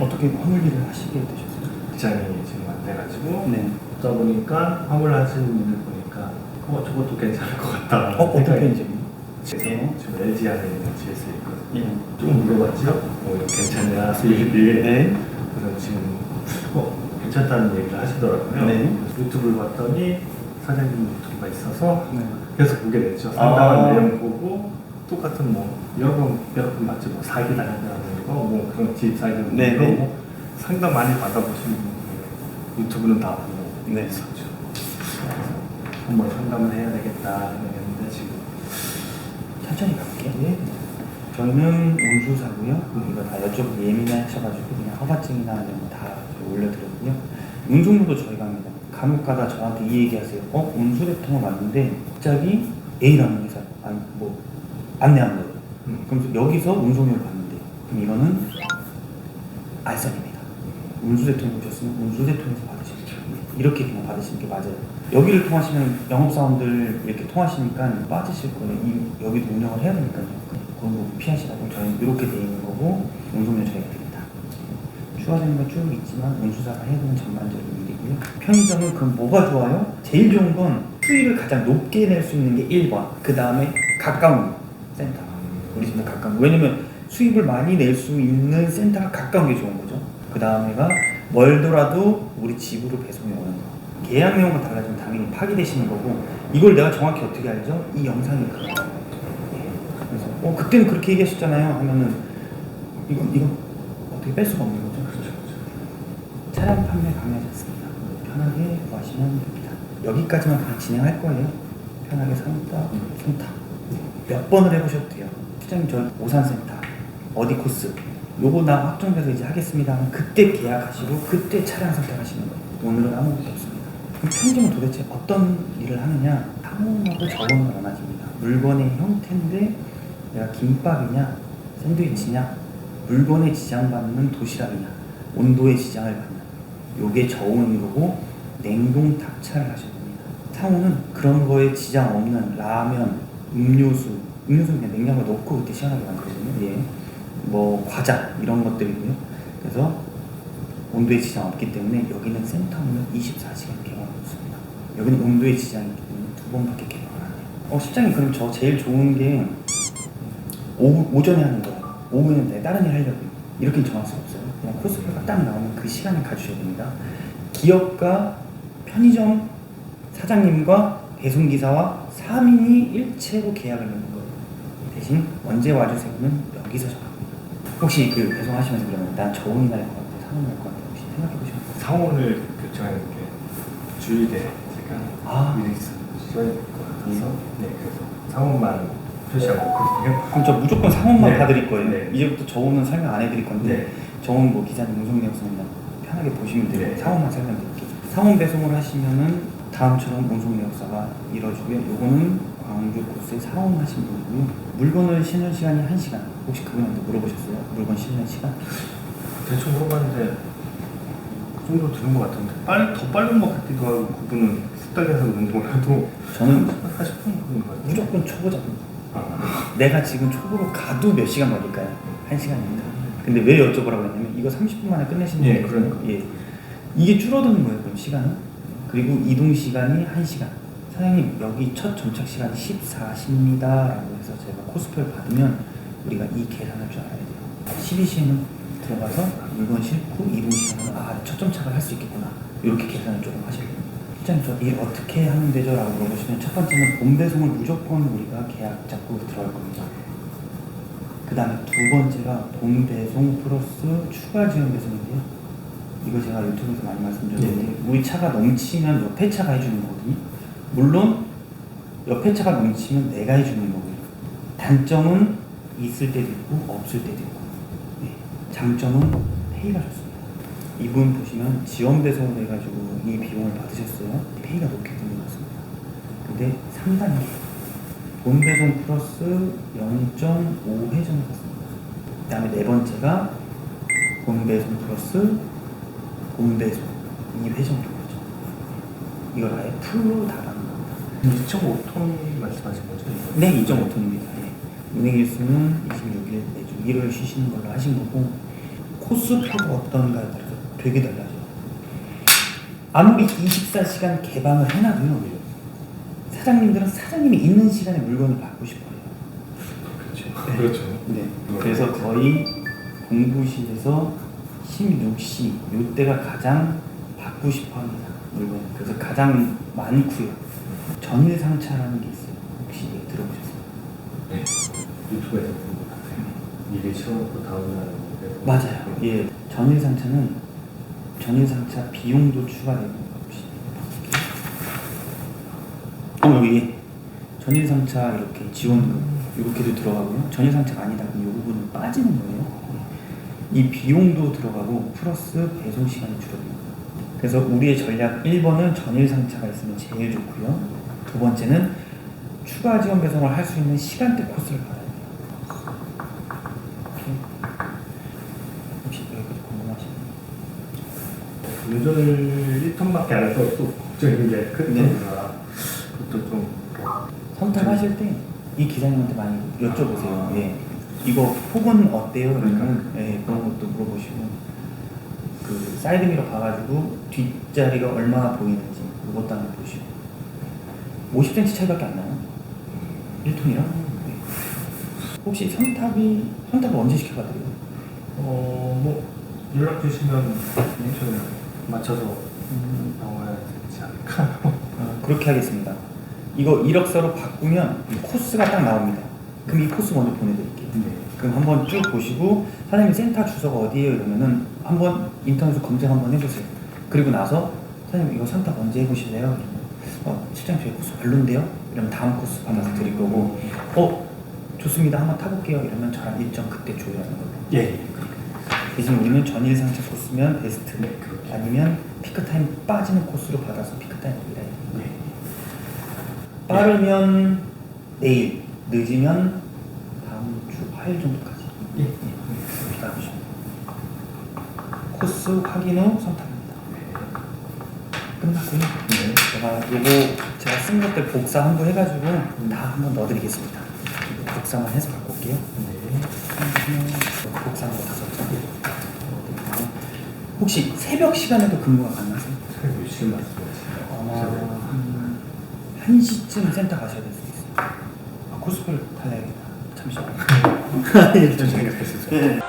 어떻게 화물 일을 하시게 되셨어요? 기장이 지금 안 돼가지고 네. 그러다 보니까 화물 하시는 분들 보니까 어 저것도 괜찮을 것 같다. 어, 생각이 편이죠? 그래서 지금 LG 안에 있는 GS 있거든요. 예. 좀 물어봤죠. 뭐 이거 괜찮냐 수입이. 네. 그래서 지금 어 괜찮다는 얘기를 하시더라고요. 네. 그래서 유튜브를 봤더니 사장님 유튜브가 있어서 네. 계속 보게 됐죠. 상담한 아. 내용 보고 똑같은 뭐 여러 번 여러 번 맞죠. 뭐 사기 당한다는 거, 뭐 그런 집 사기 네, 뭐 네. 상담 많이 받아보신 분들 유튜브는 다 보고 네. 있었죠. 그래서 한번 상담을 해야 되겠다 생각했는데 지금 천천히 갈게요. 네. 저희는 운수사고요. 이거 다 여쭤보고 예민하셔가지고 그냥 허가증이나 이런 거 다 올려드렸고요. 운송료도 저희가 합니다. 간혹 가다 저한테 이 얘기하세요. 어 운수대통을 왔는데 갑자기 A라는 회사 아니 뭐 안내한 거예요. 음. 그럼 여기서 운송료를 받는데 그럼 이거는 알선입니다. 운수 대통 오셨으면 운수 대통에서 받으시면 이렇게 그냥 받으시는 게 맞아요. 여기를 통하시면 영업사원들 이렇게 통하시니까 빠지실 거예요. 이, 여기도 운영을 해야 되니까요. 그런 거 피하시라고 저희는 이렇게 돼 있는 거고 운송료 저희가 드립니다. 추가되는 건 쭉 있지만 운수사가 해야 되는 전반적인 일이고요. 편의점은 그럼 뭐가 좋아요? 제일 좋은 건 수익을 가장 높게 낼 수 있는 게 1번. 그 다음에 가까운 센터. 우리 집에 가까운 거. 왜냐면 수입을 많이 낼 수 있는 센터가 가까운 게 좋은 거죠. 그 다음에가 멀더라도 우리 집으로 배송이 오는 거. 계약 내용과 달라지면 당연히 파기되시는 거고 이걸 내가 정확히 어떻게 알죠? 이 영상이. 예. 그래서 어 그때는 그렇게 얘기하셨잖아요 하면은 이건 이건 어떻게 뺄 수가 없는 거죠. 그렇죠, 그렇죠. 차량 판매 강요하지 않습니다. 편하게 구하시면 됩니다. 여기까지만 그냥 진행할 거예요. 편하게 삼다, 삼다. 몇 번을 해보셔도 돼요. 시장님 저 오산센터 어디 코스 요거 나 확정돼서 이제 하겠습니다 하면 그때 계약하시고 그때 차량 선택하시는 거예요. 오늘은 아무것도 없습니다. 그럼 편집은 도대체 어떤 일을 하느냐? 상온하고 저온을 원하십니다. 물건의 형태인데 내가 김밥이냐, 샌드위치냐, 물건에 지장받는 도시락이냐, 온도에 지장을 받는 요게 저온이고 냉동 탑차를 하셔야 됩니다. 상온은 그런 거에 지장 없는 라면, 음료수, 음료수는 그냥 냉장고에 넣고 그때 시원하게 만들거든요. 예. 뭐 과자 이런 것들이고요. 그래서 온도에 지장 없기 때문에 여기는 센터문은 24시간 개방하고 있습니다. 여기는 온도에 지장이 있기 때문에 두 번밖에 개방을 안 해요. 어, 실장님 그럼 저 제일 좋은 게 오후, 오전에 하는 거예요. 오후에는 내 다른 일 하려고요. 이렇게 정할 수 없어요. 그냥 코스프레가 딱 나오면 그 시간을 가주셔야 됩니다. 기업과 편의점 사장님과 배송기사와 3인이 일체로 계약을 맺는 거예요. 대신 언제 와주세요는 여기서 정합니다. 혹시 그 배송하시면서 그러면 난 저온이 날것 같아, 상온이 날것 같아 혹시 생각해 보셨나요? 상호를 교체하는 게 주일에 제가 아. 있어야 될것 같아서 네 그래서 상호만 표시하고 있거든요. 그럼 저 무조건 상온만 네. 봐드릴 거예요. 네. 이제부터 저온은 설명 안 해드릴 건데 네. 저온 뭐 기사님 그냥 편하게 보시면 돼요. 네. 상온만 설명드릴게요. 상온 배송을 하시면은 다음처럼 운송 역사가 이루어지고요. 요거는 광주 코스에 상온 하신 분이고요. 물건을 싣는 시간이 1시간. 혹시 그분한테 물어보셨어요? 물건 싣는 시간? 대충 물어봤는데 그 정도 들은 것 같은데 빨리 더 빠른 것 같기도 하고 그분은 숙달해서 운동을 해도 저는 40분 그런 것 같아요. 무조건 초보자입니다. 아, 내가 지금 초보로 가도 몇 시간 걸릴까요? 한 시간입니다. 근데 왜 여쭤보라고 했냐면 이거 30분 만에 끝내시는 예, 거거든요. 그러니까. 예. 이게 줄어드는 거예요, 그럼 시간은. 그리고 이동 시간이 1시간. 사장님, 여기 첫 정착 시간이 14시입니다. 라고 해서 제가 코스표를 받으면 우리가 이 계산할 줄 알아야 돼요. 12시에는 들어가서 물건 싣고 이동 시간은 아, 첫 정착을 할 수 있겠구나. 이렇게 계산을 조금 하셔야 돼요. 실장님, 저일 어떻게 하면 되죠? 라고 물어보시면 첫 번째는 본 배송을 무조건 우리가 계약 잡고 들어갈 겁니다. 그 다음에 두 번째가 본 배송 플러스 추가 지원 배송인데요. 이거 제가 유튜브에서 많이 말씀드렸는데 우리 차가 넘치면 옆에 차가 해주는 거거든요. 물론 옆에 차가 넘치면 내가 해주는 거고요. 단점은 있을 때도 있고 없을 때도 있고 네. 장점은 페이가 좋습니다. 이분 보시면 지원 배송을 해가지고 이 비용을 받으셨어요. 페이가 높기 때문에 그렇습니다. 근데 3단계 본 배송 플러스 0.5회전을 받습니다. 그 다음에 네 번째가 본 배송 플러스 본 배송 2회전 거죠. 이걸 아예 풀로 다 받는 겁니다. 2.5톤 말씀하신 거죠? 네, 2.5톤입니다. 예. 은행 일수는 26일 내주 1월 쉬시는 걸로 하신 거고 코스표가 어떤가에 따라서 되게 달라져요. 아무리 24시간 개방을 해놔도요. 사장님들은 사장님이 있는 시간에 물건을 받고 싶어요. 그렇죠. 그렇죠. 네. 그래서 거의 공부실에서 16시 요때가 가장 받고 싶어 합니다. 물건. 그래서 가장 많고요. 전일 상차라는 게 있어요. 혹시 들어보셨어요? 네. 유튜브에서 본 것 같아요. 미리 채워놓고 다음날 맞아요. 예. 전일 상차는 전일 상차 비용도 추가되는 거 혹시 어, 여기 전일 상차 이렇게 지원금 이렇게도 들어가고요. 전일 상차가 아니다 그럼 이 부분은 빠지는 거예요. 이 비용도 들어가고 플러스 배송 시간이 줄어듭니다. 그래서 우리의 전략 1번은 전일 상차가 있으면 제일 좋고요. 두 번째는 추가 지원 배송을 할 수 있는 시간대 코스를 받아야 돼요. 혹시 여기까지 궁금하신 운전을 1톤밖에 안 해서 또 걱정인 게 네. 크니까 그것도 좀 선택하실 때 이 기사님한테 많이 여쭤보세요. 예. 이거 폭은 어때요? 그러면 예, 그런 것도 물어보시고 그 사이드미러 봐가지고 뒷자리가 얼마나 보이는지 그것도 한번 보시고 50cm 차이밖에 안 나요. 1톤이랑 혹시 선탑이 선탑을 언제 시켜봐드려요? 어 뭐 연락 주시면 저희 맞춰서 음, 나와야 되지 않을까? 어, 그렇게 하겠습니다. 이거 이력서로 바꾸면 이 코스가 딱 나옵니다. 그럼 이 코스 먼저 보내드릴게요. 네. 그럼 한번 쭉 보시고 사장님 센터 주소가 어디예요? 이러면은 한번 인터넷으로 검색 한번 해보세요. 그리고 나서 사장님 이거 선탑 언제 해보실래요? 이러면 어 실장 저희 코스 별론데요? 이러면 다음 코스 받아서 드릴 거고 어 좋습니다 한번 타볼게요 이러면 저랑 일정 그때 조율하는 걸로 예. 예. 대신 우리는 전일 상차 코스면 베스트 네. 아니면 피크 타임 빠지는 코스로 받아서 피크 타임 일해요 예. 빠르면 내일 늦으면 다음 주 화요일 정도까지 예. 기다리시면 코스 확인 후 선택합니다. 끝났고요. 네. 제가 요거 제가 쓴 것들 복사 한 번 해가지고 다 한번 넣어드리겠습니다. 이거 복사만 해서 갖고 올게요. 네. 복사한 거 다섯 장. 혹시 새벽 시간에도 근무가 가능하세요? 몇 시간 말씀하시나요? 아마 한 1시쯤 센터 가셔야 될 수 있어요. 아, 코스프레 달라 야겠다. 잠시만요. 좀 생각했었죠. 네.